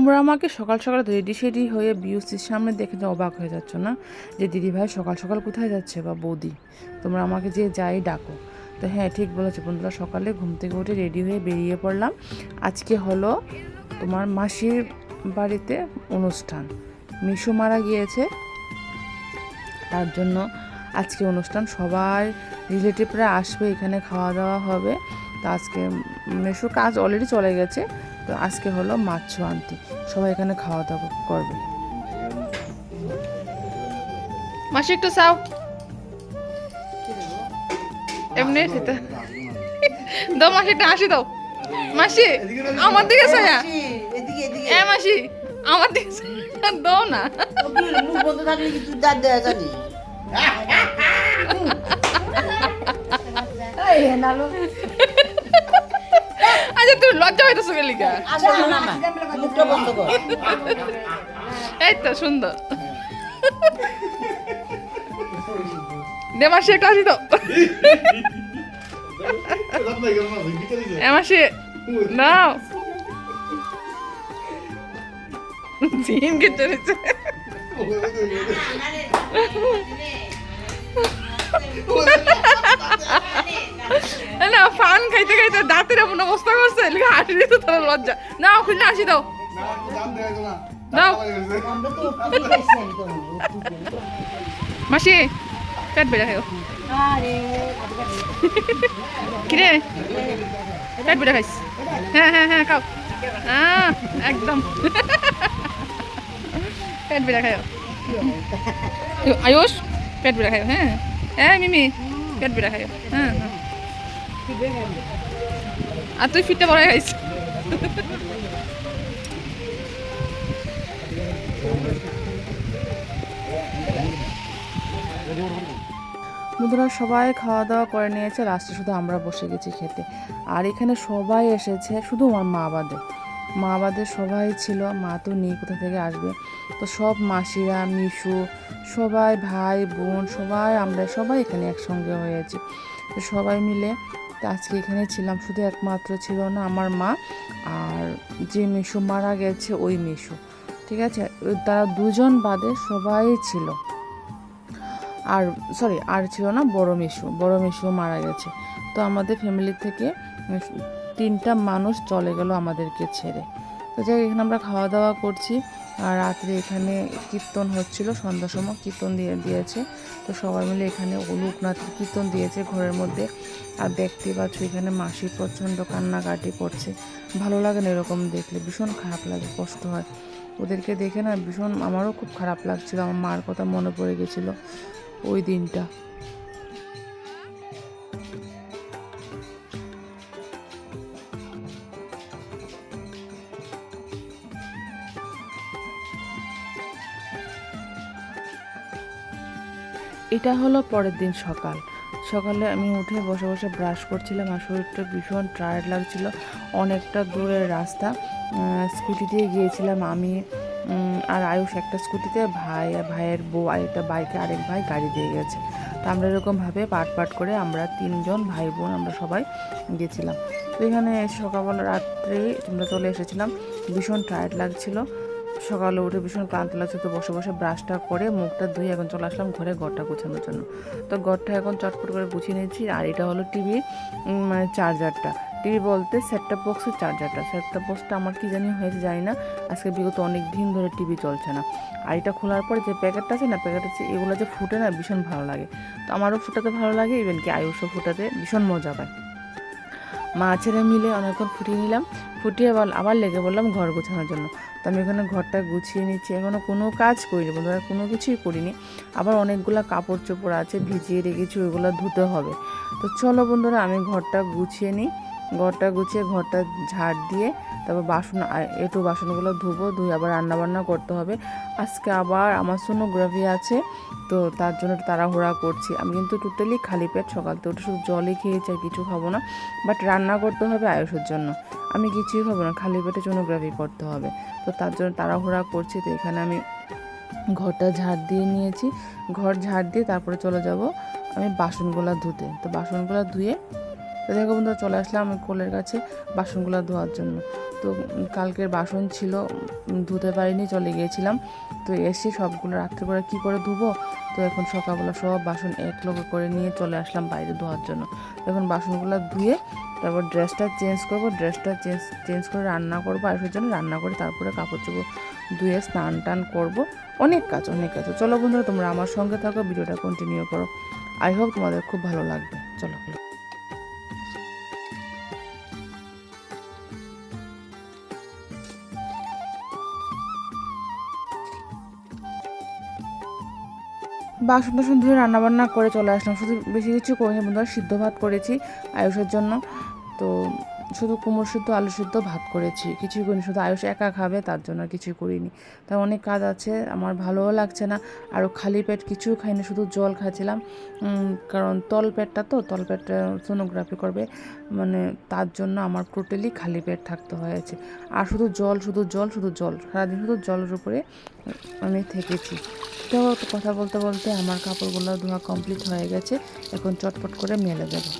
তোমরা আমাকে সকাল সকাল রেডি সেডি হয়ে বিউসির সামনে দেখে যে অবাক হয়ে যাচ্ছ না? যে দিদি ভাই সকাল সকাল কোথায় যাচ্ছে বা বৌদি? তোমরা আমাকে যে যাই ডাকো। তো হ্যাঁ ঠিক বলেছ বন্ধুরা, সকালে ঘুম থেকে উঠে রেডি হয়ে বেরিয়ে পড়লাম। আজকে হলো তোমার মাসির বাড়িতে অনুষ্ঠান। মিশু মারা গিয়েছে। তার জন্য আজকে অনুষ্ঠান। সবাই রিলেটিভরা আসবে, এখানে খাওয়া দাওয়া হবে। তো আজকে মেশো কাজ অলরেডি চলে গেছে। তো আজকে হলো মাছ আনতি সবাই এখানে খাওয়া দাওয়া করবে। মাসি একটু চাও? এমনি সেটা দাও মাসি একটা হাসি দাও। মাসি আমার দিকে ছায়া এদিকে এদিকে। এ মাসি আমার দিকে ছায়া দাও না। মুখ বন্ধ থাকলে কি তুই দাঁত দেওয়া জানি আচ্ছা তুই লজ্জা হইতেছো গেলি আসো এই তো সুন্দর। দে মাসি একটা হাসি দাও এ নাও জিম কেটে নিচ্ছে। না ফান খাইতে খাইতে দাঁতের এমন অবস্থা করছে হাসি দিতে তোর লজ্জা। না খুললে হাসি দাও। দাও মাসি পেট বেড়ে আরে। কিরে? পেট বেড়ে খাইস? হ্যাঁ হ্যাঁ হ্যাঁ খাও। আহ, একদম। পেট বেড়ে খাও আয়ুষ পেট বেড়ে খাও হ্যাঁ। হ্যাঁ মিমি পেট বেড়ে খাও হ্যাঁ হ্যাঁ। আর তুই ফিটটা বড় খাইস বন্ধুরা, সবাই খাওয়া দাওয়া করে নিয়েছে, লাস্টে শুধু আমরা বসে গেছি খেতে। আর এখানে সবাই এসেছে, শুধু আমার মা বাদে। মা বাদে সবাই ছিল, মা তো নেই, কোথা থেকে আসবে? তো সব মাসিরা, মিশু, সবাই ভাই, বোন, সবাই আমরা, সবাই এখানে একসঙ্গে হয়েছি। তো সবাই মিলে তো আজকে এখানে ছিলাম, শুধু একমাত্র ছিল না আমার মা আর যে মিশু মারা গেছে ওই মিশু, ঠিক আছে? তারা দুজন বাদে সবাই ছিল। আর সরি আর ছিল না, বড় মিশু বড় মিশু মারা গেছে। তো আমাদের ফ্যামিলি থেকে তিনটা মানুষ চলে গেল আমাদেরকে ছেড়ে। তো যাই এখানে আমরা খাওয়া দাওয়া করছি। আর রাত্রে এখানে কীর্তন হচ্ছিল, সন্ধ্যার সময় কীর্তন দিয়ে দিয়েছে। তো সবাই মিলে এখানে লোকনাথের কীর্তন দিয়েছে ঘরের মধ্যে। আর দেখতে পাচ্ছ এখানে মাসি প্রচণ্ড কান্নাকাটি করছে। ভালো লাগে না এরকম দেখলে, ভীষণ খারাপ লাগে, কষ্ট হয়। ওদেরকে দেখে না ভীষণ আমারও খুব খারাপ লাগছিল, আমার মার কথা মনে পড়ে গেছিল ওই দিনটা। এটা হলো পরের দিন সকাল। সকালে আমি উঠে বসে বসে ব্রাশ করছিলাম আর শরীরটা ভীষণ টায়ার্ড লাগছিল। অনেকটা দূরের রাস্তা। স্কুটি দিয়ে গিয়েছিলাম আমি আর আয়ুষ একটা স্কুটিতে ভাই, ভাইয়ের বউ আর একটা বাইকে আরেক ভাই গাড়ি দিয়ে গেছে। তো আমরা এরকমভাবে পাট পাট করে আমরা তিনজন ভাই বোন আমরা সবাই গেছিলাম। তো এখানে সকালবেলা রাত্রে আমরা চলে এসেছিলাম। ভীষণ টায়ার্ড লাগছিল। সকালে উঠে ভীষণ ক্লান্ত লাগছে, তো বসে বসে ব্রাশটা করে মুখটা ধুয়ে এখন চলে আসলাম ঘরে ঘরটা গোছানোর জন্য। তো ঘরটা এখন চটপট করে গুছিয়ে নিয়েছি, আর এটা হলো টিভি মানে চার্জারটা টিভি বলতে সেটটা বক্সের চার্জারটা সেটটা বক্সটা আমার কি জানি হয়েছে জানি না, আজকে বিগত অনেক দিন ধরে টিভি চলছে না। আর এটা খোলার পরে যে প্যাকেটটা আছে না প্যাকেট আছে এগুলো যে ফুটে না, ভীষণ ভালো লাগে। তো আমারও ফুটাতে ভালো লাগে ইভেন কি আয়ুষও ফুটাতে ভীষণ মজা পায়। মা ছেড়ে মিলে অনেকক্ষণ ফুটিয়ে নিলাম। ফুটিয়ে বল আবার লেগে বললাম ঘর গোছানোর জন্য। তো আমি এখানে ঘরটা গুছিয়ে নিচ্ছি। এখনও কোনো কাজ করিনি বন্ধুরা, কোনো কিছুই করিনি। আবার অনেকগুলো কাপড় চোপড় আছে, ভিজিয়ে রেখেছি, ওইগুলো ধুতে হবে। তো চলো বন্ধুরা, আমি ঘরটা গুছিয়ে নিই। ঘরটা গুছিয়ে ঘরটা ঝাড় দিয়ে তারপর বাসন একটু বাসনগুলো ধুবো, ধুয়ে আবার রান্না বান্না করতে হবে। আজকে আবার আমার সোনোগ্রাফি আছে, তো তার জন্য তাড়াহুড়া করছি। আমি কিন্তু টোটালি খালি পেট, সকাল থেকে শুধু জলই খেয়েছি আর কিছু খাব না। বাট রান্না করতে হবে আয়ুষের জন্য। আমি কিছুই খাব না, খালি পেটে সোনোগ্রাফি করতে হবে। তো তার জন্য তাড়াহুড়া করছি, তো এখানে আমি ঘরটা ঝাড় দিয়ে নিয়েছি। ঘর ঝাড় দিয়ে তারপরে চলে যাব আমি বাসনগুলো ধুতে। তো বাসনগুলো ধুয়ে তো দেখো বন্ধুরা, চলে আসলাম আমি কোলের কাছে বাসনগুলো ধোয়ার জন্য। তো কালকের বাসন ছিল ধুতে পারিনি, চলে গিয়েছিলাম। তো এসে সবগুলো রাত্রিবেলা কী করে ধুবো? তো এখন সকালবেলা সব বাসন এক লোকে করে নিয়ে চলে আসলাম বাইরে ধোয়ার জন্য। এখন বাসনগুলো ধুয়ে তারপর ড্রেসটা চেঞ্জ করব, ড্রেসটা চেঞ্জ চেঞ্জ করে রান্না করব আয়ুষের জন্য রান্না করে তারপরে কাপড় চোপড় ধুয়ে স্নান টান করব। অনেক কাজ অনেক কাজ। চলো বন্ধুরা, তোমরা আমার সঙ্গে থাকো, ভিডিওটা কন্টিনিউ করো। আই হোপ তোমাদের খুব ভালো লাগবে। চলো। বাসন সুন্দর সুন্দর রান্নাবান্না করে চলে আসলাম। শুধু বেশি কিছু করিনি, বন্ধুরা, সিদ্ধ ভাত করেছি আয়ুষের জন্য। তো শুধু কুমড়ো সিদ্ধ আলু সিদ্ধ ভাত করেছি। কিছুই করিনি, শুধু আয়ুষ একা খাবে, তার জন্য আর কিছুই করিনি। তার অনেক কাজ আছে, আমার ভালোও লাগছে না। আর খালি পেট কিছুই খাইনি শুধু জল খাচ্ছিলাম কারণ তল পেটটা তো, তল পেটটা সোনোগ্রাফি করবে। মানে তার জন্য আমার টোটালি খালি পেট থাকতে হয়েছে। আর শুধু জল শুধু জল শুধু জল, সারাদিন শুধু জলের উপরে আমি থেকেছি। তো কথা বলতে বলতে আমার কাপড়গুলো ধোয়া কমপ্লিট হয়ে গেছে। এখন চটপট করে মেলে দেবো।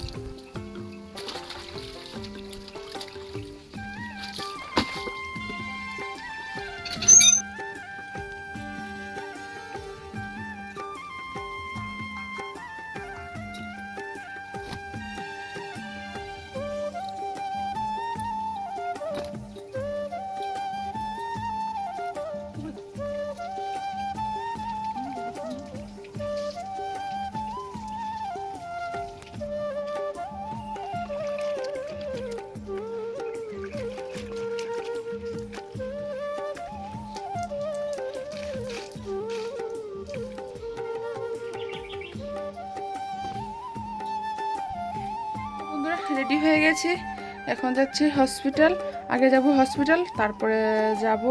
রেডি হয়ে গেছি। এখন যাচ্ছি হসপিটাল, আগে যাব হসপিটাল, তারপরে যাব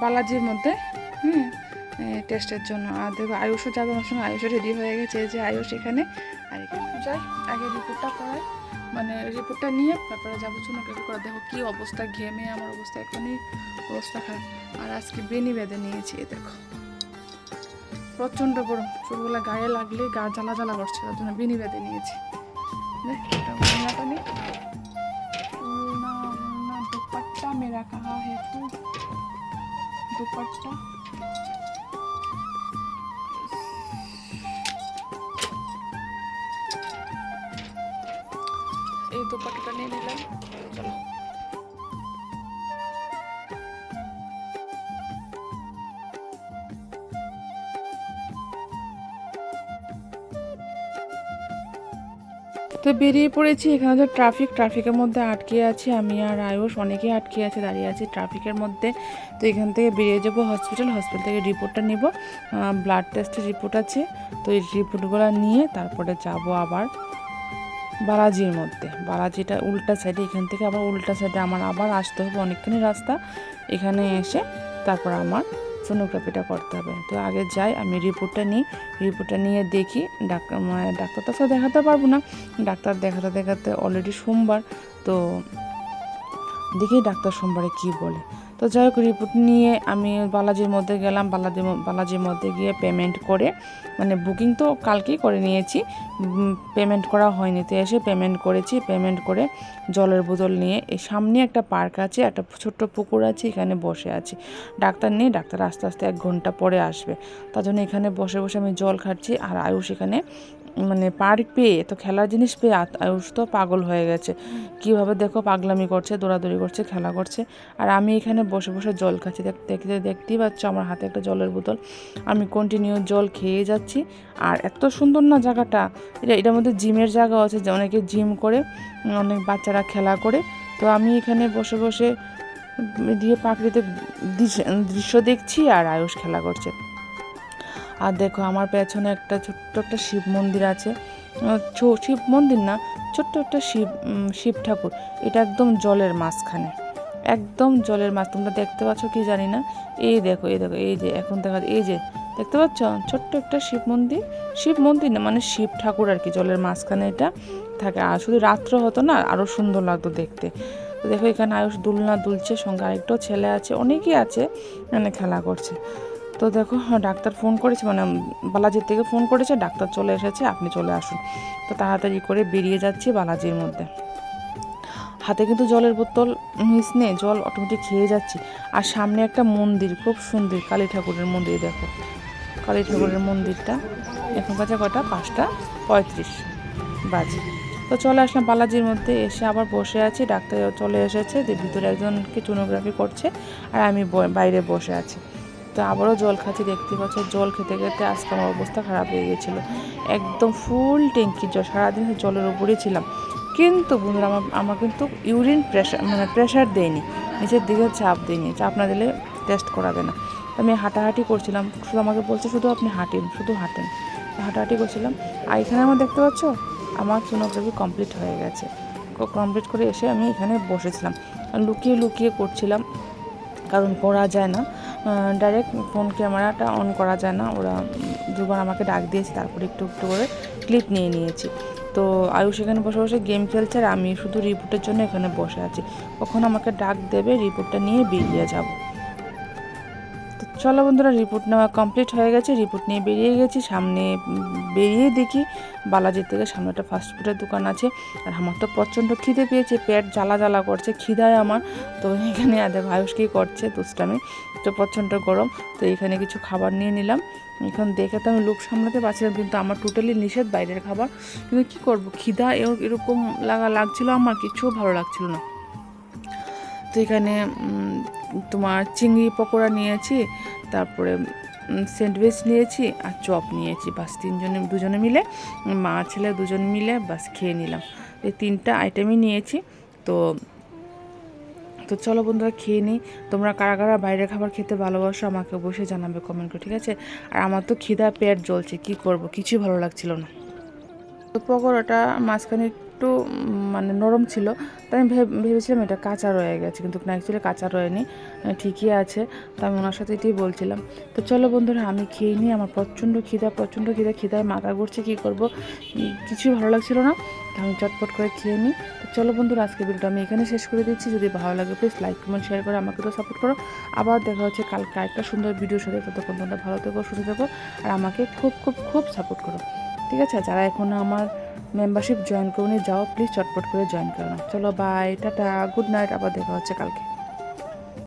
বালাজির মধ্যে, হুম? টেস্টের জন্য। আর দেখো আয়ুষও যাবে আমার সঙ্গে আয়ুষও রেডি হয়ে গেছে যে আয়ুষ এখানে। আর এখানে যাই আগে রিপোর্টটা করাই মানে রিপোর্টটা নিয়ে তারপরে যাব চুনোগ্রাফি করে দেখো কী অবস্থা, ঘেমে আমার অবস্থা, এখনই অবস্থা খারাপ। আর আজকে বেনি বেঁধে নিয়েছি দেখো। প্রচণ্ড গরম, চুলগুলো গায়ে লাগলে গা জ্বালা জ্বালা করছে, তার জন্য বেনি বেঁধে নিয়েছি। देख बेटा उड़ना नहीं उड़ना उड़ना दुपट्टा मेरा कहाँ है तू दुपट्टा এই দুপাট্টাটা নিয়ে নিলাম তো বেরিয়ে পড়েছি। এখানে তো ট্রাফিক ট্রাফিকের মধ্যে আটকে আছি আমি আর আয়ুষ। অনেকেই আটকে আছে, দাঁড়িয়ে আছি ট্রাফিকের মধ্যে। তো এখান থেকে বেরিয়ে যাব হসপিটাল হসপিটাল থেকে রিপোর্টটা নিব। ব্লাড টেস্টের রিপোর্ট আছে। তো এই রিপোর্টগুলো নিয়ে তারপরে যাব আবার বালাজির মধ্যে। বালাজিটা উল্টা সাইডে এখান থেকে আবার উল্টা সাইডে আমার আবার আসতে হবে অনেকখানি রাস্তা। এখানে এসে তারপর আমার সোনোগ্রাফিটা করতে হবে। তো আগে যাই, আমি রিপোর্টটা নিই। রিপোর্টটা নিয়ে দেখি ডাক্তার মানে ডাক্তার তো দেখাতে পারব না। ডাক্তার দেখাতে দেখাতে অলরেডি সোমবার, তো দেখি ডাক্তার সোমবারে কি বলে। তো যাই হোক রিপোর্ট নিয়ে আমি বালাজির মধ্যে গেলাম। বালাজির ম- বালাজির মধ্যে গিয়ে পেমেন্ট করে মানে বুকিং তো কালকেই করে নিয়েছি। পেমেন্ট করা হয়নি। তো এসে পেমেন্ট করেছি। পেমেন্ট করে জলের বোতল নিয়ে এই সামনে একটা পার্ক আছে, একটা ছোট্ট পুকুর আছে, এখানে বসে আছি। ডাক্তার নেই, ডাক্তার আস্তে আস্তে এক ঘণ্টা পরে আসবে। তার জন্য এখানে বসে বসে আমি জল খাচ্ছি। আর আয়ুষ এখানে মানে পার পেয়ে, তো খেলার জিনিস পেয়ে আয়ুষ তো পাগল হয়ে গেছে। কীভাবে দেখো পাগলামি করছে, দৌড়াদৌড়ি করছে, খেলা করছে। আর আমি এখানে বসে বসে জল খাচ্ছি। দেখ, দেখতে দেখতেই পাচ্ছ আমার হাতে একটা জলের বোতল। আমি কন্টিনিউ জল খেয়ে যাচ্ছি। আর এত সুন্দর না জায়গাটা? এটা, এটার মধ্যে জিমের জায়গা আছে, যে অনেকে জিম করে, অনেক বাচ্চারা খেলা করে। তো আমি এখানে বসে বসে দিয়ে প্রাকৃতিক দৃশ্য দেখছি আর আয়ুষ খেলা করছে। আর দেখো আমার পেছনে একটা ছোট্ট একটা শিব মন্দির আছে। শিব মন্দির না, ছোট্ট একটা শিব শিব ঠাকুর। এটা একদম জলের মাঝখানে। একদম জলের মাছ তোমরা দেখতে পাচ্ছ কি জানি না? এই দেখো এই দেখো, এই যে, এখন দেখা এই যে, দেখতে পাচ্ছ? ছোট্ট একটা শিব মন্দির। শিব মন্দির না মানে শিব ঠাকুর আর কি, জলের মাঝখানে এটা থাকে। আর শুধু রাত্র হতো না আরও সুন্দর লাগতো দেখতে। তো দেখো এখানে আয়ুষ দুলনা দুলছে, সঙ্গে আরেকটাও ছেলে আছে, অনেকেই আছে মানে খেলা করছে। তো দেখো, ডাক্তার ফোন করেছে মানে বালাজির থেকে ফোন করেছে, ডাক্তার চলে এসেছে, আপনি চলে আসুন। তো তাড়াতাড়ি করে বেরিয়ে যাচ্ছি বালাজির মধ্যে। হাতে কিন্তু জলের বোতল মিস নেই জল অটোমেটিক খেয়ে যাচ্ছি। আর সামনে একটা মন্দির, খুব সুন্দর, কালী ঠাকুরের মন্দির দেখো। কালী ঠাকুরের মন্দিরটা, এখন কাছে কটা? পাঁচটা পঁয়ত্রিশ বাজে। তো চলে আসলাম বালাজির মধ্যে, এসে আবার বসে আছি, ডাক্তার চলে এসেছে যে ভিতরে একজনকে টোনোগ্রাফি করছে, আর আমি বাইরে বসে আছি। তো আবারও জল খাচ্ছি, দেখতে পাচ্ছ, জল খেতে খেতে আজকে আমার অবস্থা খারাপ হয়ে গেছিল একদম ফুল ট্যাঙ্কির জল, সারাদিন জলের উপরেই ছিলাম। কিন্তু বন্ধুরা, আমার আমার কিন্তু ইউরিন প্রেশার মানে প্রেশার দেয়নি, নিচের দিকে চাপ দেয়নি, চাপ না দিলে টেস্ট করাবে না। আমি হাঁটাহাঁটি করছিলাম, শুধু আমাকে বলছে শুধু আপনি হাঁটেন, শুধু হাঁটেন। হাঁটাহাঁটি করছিলাম, আর এখানে আমার দেখতে পাচ্ছ, আমার সোনোগ্রাফি কমপ্লিট হয়ে গেছে। কমপ্লিট করে এসে আমি এখানে বসেছিলাম। লুকিয়ে লুকিয়ে করছিলাম, কারণ করা যায় না। ডাইরেক্ট ফোন ক্যামেরাটা অন করা যায় না। ওরা দুবার আমাকে ডাক দিয়েছে, তারপরে একটু একটু করে ক্লিপ নিয়ে নিয়েছি। তো আয়ু সেখানে বসে বসে গেম খেলছে আর আমি শুধু রিপোর্টের জন্য এখানে বসে আছি। কখন আমাকে ডাক দেবে রিপোর্টটা নিয়ে বেরিয়ে যাব। চলো বন্ধুরা রিপোর্ট নেওয়া কমপ্লিট হয়ে গেছে রিপোর্ট নিয়ে বেরিয়ে গেছি। সামনে বেরিয়ে দেখি বালাজির থেকে সামনে একটা ফাস্টফুডের দোকান আছে। আর আমার তো প্রচণ্ড খিদে পেয়েছে, পেট জ্বালা জ্বালা করছে, খিদায় আমার। তো এখানে দেখো আয়ুষ কী করছে, দুষ্টামি, তো প্রচণ্ড গরম। তো এখানে কিছু খাবার নিয়ে নিলাম। এখন দেখে তো আমি লোক সামলাতে পারছিলাম কিন্তু আমার টোটালি নিষেধ বাইরের খাবার। কিন্তু কী করব, খিদা এর- এরকম লাগা, লাগছিল আমার কিছুও ভালো লাগছিল না। তো এখানে তোমার চিংড়ি পকোড়া নিয়েছি, তারপরে স্যান্ডউইচ নিয়েছি আর চপ নিয়েছি। বাস তিনজনে, দুজনে মিলে, মা ছেলে দুজন মিলে বাস খেয়ে নিলাম। এই তিনটা আইটেমই নিয়েছি। তো তো চলো বন্ধুরা খেয়ে নিই। তোমরা কারা কারা বাইরের খাবার খেতে ভালোবাসো আমাকে অবশ্যই জানাবে কমেন্ট করে, ঠিক আছে? আর আমার তো খিদা পেট জ্বলছে, কি করব? কিছুই ভালো লাগছিল না। তো পকোড়াটা মাঝখানে একটু মানে নরম ছিল। তাই আমি ভেব- ভেবেছিলাম এটা কাঁচা রয়ে গেছে কিন্তু না অ্যাকচুয়ালি কাঁচা রয়নি। আহ, ঠিকই আছে। তো আমি ওনার সাথে এটাই বলছিলাম। তো চলো বন্ধুরা আমি খেয়ে নিই আমার প্রচণ্ড খিদা প্রচণ্ড খিদা খিদায় মাথা ঘুরছে কী করব? কিছুই ভালো লাগছিল না। তো আমি চটপট করে খেয়ে নিই। তো চলো বন্ধুরা আজকে ভিডিওটা আমি এখানে শেষ করে দিচ্ছি। যদি ভালো লাগে প্লিজ লাইক কমেন্ট শেয়ার করে আমাকে তো সাপোর্ট করো। আবার দেখা হচ্ছে কালকে একটা সুন্দর ভিডিওর সাথে। ততক্ষণ তোমরা ভালো থেকো সুস্থ থেকো আর আমাকে খুব খুব খুব সাপোর্ট করো। ঠিক আছে? যারা এখনও আমার মেম্বারশিপ জয়েন করুন যাও প্লিজ চটপট করে জয়েন করো। চলো বাই টাটা গুড নাইট আবার দেখা হচ্ছে কালকে।